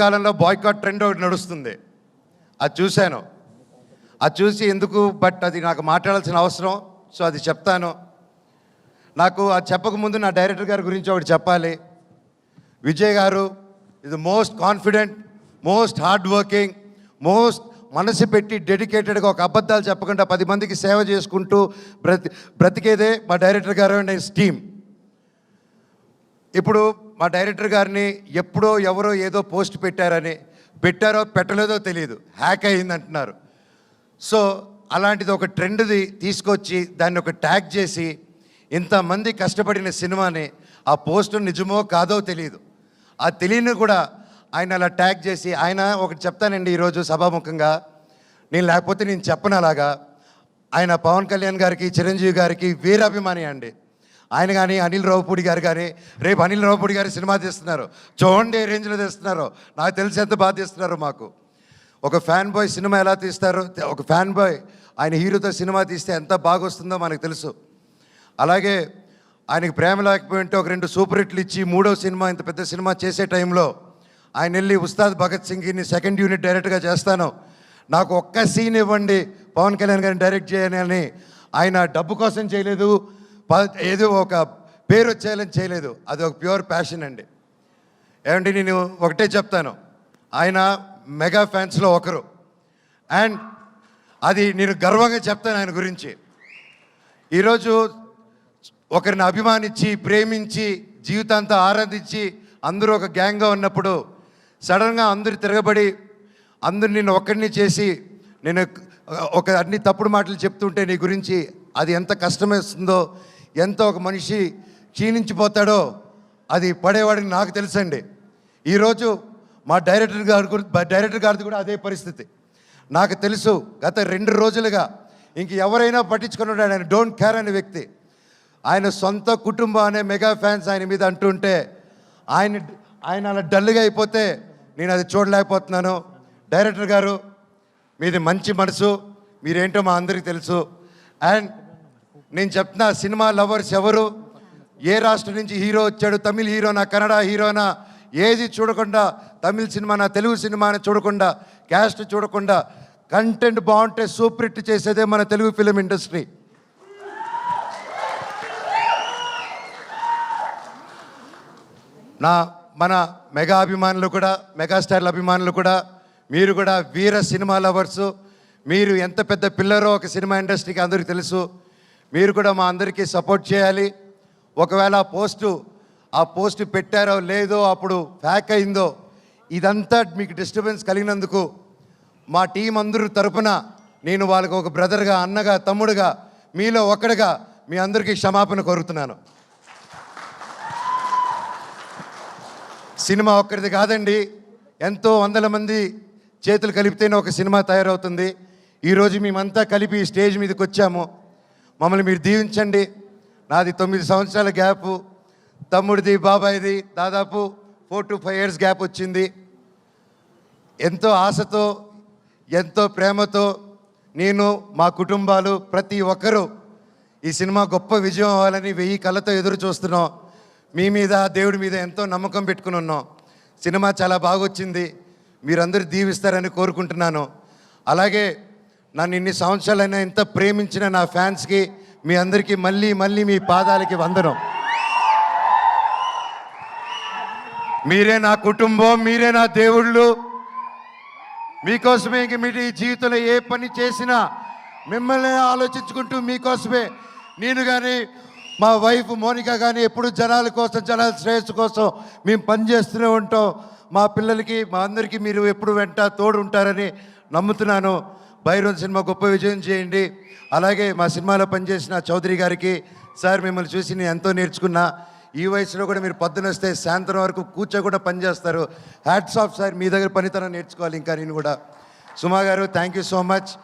మధ్యకాలంలో boycott trend ఒకటి నడుస్తుంది. అది చూశాను. అది చూసి ఎందుకు బట్ అది నాకు మాట్లాడాల్సిన అవసరం సో అది చెప్తాను. నాకు అది చెప్పకముందు నా డైరెక్టర్ గారి గురించి ఒకటి చెప్పాలి. విజయ్ గారు ఇది most confident most hard working most మనసు పెట్టి డెడికేటెడ్గా ఒక అబద్ధాలు చెప్పకుండా పది మందికి సేవ చేసుకుంటూ బ్రతి బ్రతికేదే మా డైరెక్టర్ గారు అండ్ హిస్ టీమ్ ఇప్పుడు మా డైరెక్టర్ గారిని ఎప్పుడో ఎవరో ఏదో పోస్ట్ పెట్టారని పెట్టారో పెట్టలేదో తెలియదు. హ్యాక్ అయింది అంటున్నారు సో అలాంటిది ఒక ట్రెండ్ది తీసుకొచ్చి దాన్ని ఒక ట్యాగ్ చేసి ఇంతమంది కష్టపడిన సినిమాని ఆ పోస్ట్ నిజమో కాదో తెలియదు. ఆ తెలియని కూడా ఆయన అలా ట్యాగ్ చేసి ఆయన ఒకటి చెప్తానండి ఈరోజు సభాముఖంగా. నేను లేకపోతే నేను చెప్పను అలాగా. ఆయన పవన్ కళ్యాణ్ గారికి చిరంజీవి గారికి వీరాభిమాని అండి. ఆయన కానీ అనిల్ రావుపూడి గారు కానీ రేపు అనిల్ రావుపూడి గారి సినిమా తీస్తున్నారు. చూడండి ఏ రేంజ్లో తీస్తున్నారు. నాకు తెలిసి ఎంత బాగా తీస్తున్నారు మాకు. ఒక ఫ్యాన్ బాయ్ సినిమా ఎలా తీస్తారు? ఒక ఫ్యాన్ బాయ్ ఆయన హీరోతో సినిమా తీస్తే ఎంత బాగా వస్తుందో మనకు తెలుసు. అలాగే ఆయనకి ప్రేమ లేకపోయింటే ఒక రెండు సూపర్ హిట్లు ఇచ్చి మూడో సినిమా ఇంత పెద్ద సినిమా చేసే టైంలో ఆయన వెళ్ళి ఉస్తాద్ భగత్ సింగ్ని సెకండ్ యూనిట్ డైరెక్ట్గా చేస్తాను. నాకు ఒక్క సీన్ ఇవ్వండి. పవన్ కళ్యాణ్ గారిని డైరెక్ట్ చేయని ఆయన డబ్బు కోసం చేయలేదు. ఏదో ఒక పేరు వచ్చేయాలని చేయలేదు. అది ఒక ప్యూర్ ప్యాషన్ అండి. ఏమంటే నేను ఒకటే చెప్తాను. ఆయన మెగా ఫ్యాన్స్లో ఒకరు. అండ్ అది నేను గర్వంగా చెప్తాను ఆయన గురించి. ఈరోజు ఒకరిని అభిమానించి ప్రేమించి జీవితాంతం ఆరాధించి అందరూ ఒక గ్యాంగ్గా ఉన్నప్పుడు సడన్గా అందరు తిరగబడి అందరు నిన్ను ఒక్కడిని చేసి నేను ఒక అన్ని తప్పుడు మాటలు చెప్తుంటే నీ గురించి అది ఎంత కష్టమేస్తుందో ఎంత ఒక మనిషి క్షీణించిపోతాడో అది పడేవాడికి నాకు తెలుసండి. ఈరోజు మా డైరెక్టర్ గారి డైరెక్టర్ గారిది కూడా అదే పరిస్థితి. నాకు తెలుసు గత రెండు రోజులుగా ఇంక ఎవరైనా పట్టించుకున్నాడు ఆయన డోంట్ కేర్ అనే వ్యక్తి. ఆయన సొంత కుటుంబం అనే మెగా ఫ్యాన్స్ ఆయన మీద అంటుంటే ఆయన ఆయన అలా డల్గా అయిపోతే నేను అది చూడలేకపోతున్నాను. డైరెక్టర్ గారు మీది మంచి మనసు మీరేంటో మా అందరికీ తెలుసు. అండ్ నేను చెప్తున్నా సినిమా లవర్స్ ఎవరు? ఏ రాష్ట్రం నుంచి హీరో వచ్చాడు? తమిళ్ హీరోనా కన్నడ హీరోనా? ఏది చూడకుండా తమిళ్ సినిమానా తెలుగు సినిమానా చూడకుండా క్యాస్ట్ చూడకుండా కంటెంట్ బాగుంటే సూపర్ హిట్ చేసేదే మన తెలుగు ఫిలిం ఇండస్ట్రీ నా మన మెగా అభిమానులు కూడా మెగాస్టార్ల అభిమానులు కూడా మీరు కూడా వీర సినిమా లవర్స్ మీరు ఎంత పెద్ద పిల్లరో ఒక సినిమా ఇండస్ట్రీకి అందరికీ తెలుసు. మీరు కూడా మా అందరికీ సపోర్ట్ చేయాలి. ఒకవేళ ఆ పోస్టు ఆ పోస్ట్ పెట్టారో లేదో అప్పుడు ఫ్యాక్ అయిందో ఇదంతా మీకు డిస్టర్బెన్స్ కలిగినందుకు మా టీం అందరూ తరపున నేను వాళ్ళకు ఒక బ్రదర్గా అన్నగా తమ్ముడుగా మీలో ఒకడుగా మీ అందరికీ క్షమాపణ కోరుతున్నాను. సినిమా ఒక్కరిది కాదండి ఎంతో వందల మంది చేతులు కలిపితేనే ఒక సినిమా తయారవుతుంది. ఈరోజు మేమంతా కలిపి స్టేజ్ మీదకి వచ్చాము. మమ్మల్ని మీరు దీవించండి. నాది తొమ్మిది సంవత్సరాల గ్యాప్. తమ్ముడిది బాబాయిది దాదాపు four to five years gap వచ్చింది. ఎంతో ఆశతో ఎంతో ప్రేమతో నేను మా కుటుంబాలు ప్రతి ఒక్కరూ ఈ సినిమా గొప్ప విజయం అవ్వాలని వెయ్యి కళ్ళతో ఎదురు చూస్తున్నాం. మీ మీద దేవుడి మీద ఎంతో నమ్మకం పెట్టుకుని ఉన్నాం. సినిమా చాలా బాగొచ్చింది. మీరందరూ దీవిస్తారని కోరుకుంటున్నాను. అలాగే నన్ను ఇన్ని సంవత్సరాలైనా ఎంత ప్రేమించిన నా ఫ్యాన్స్కి మీ అందరికీ మళ్ళీ మళ్ళీ మీ పాదాలకి వందనం. మీరే నా కుటుంబం మీరే నా దేవుళ్ళు. మీకోసమే ఇంక మీ జీవితంలో ఏ పని చేసినా మిమ్మల్ని ఆలోచించుకుంటూ మీకోసమే. నేను కానీ మా వైఫ్ మోనిక కానీ ఎప్పుడు జనాల కోసం జనాల శ్రేయస్సు కోసం మేము పనిచేస్తూనే ఉంటాం. మా పిల్లలకి మా అందరికీ మీరు ఎప్పుడు వెంట తోడు ఉంటారని నమ్ముతున్నాను. భైరవ్ సినిమా గొప్ప విజయం చేయండి. అలాగే మా సినిమాలో పనిచేసిన చౌదరి గారికి సార్ మిమ్మల్ని చూసి నేను ఎంతో నేర్చుకున్నా. ఈ వయసులో కూడా మీరు పొద్దున వస్తే సాయంత్రం వరకు కూర్చో కూడా పనిచేస్తారు హ్యాట్స్ ఆఫ్ సార్. మీ దగ్గర పనితనం నేర్చుకోవాలి ఇంకా నేను కూడా. సుమా గారు థ్యాంక్ యూ సో మచ్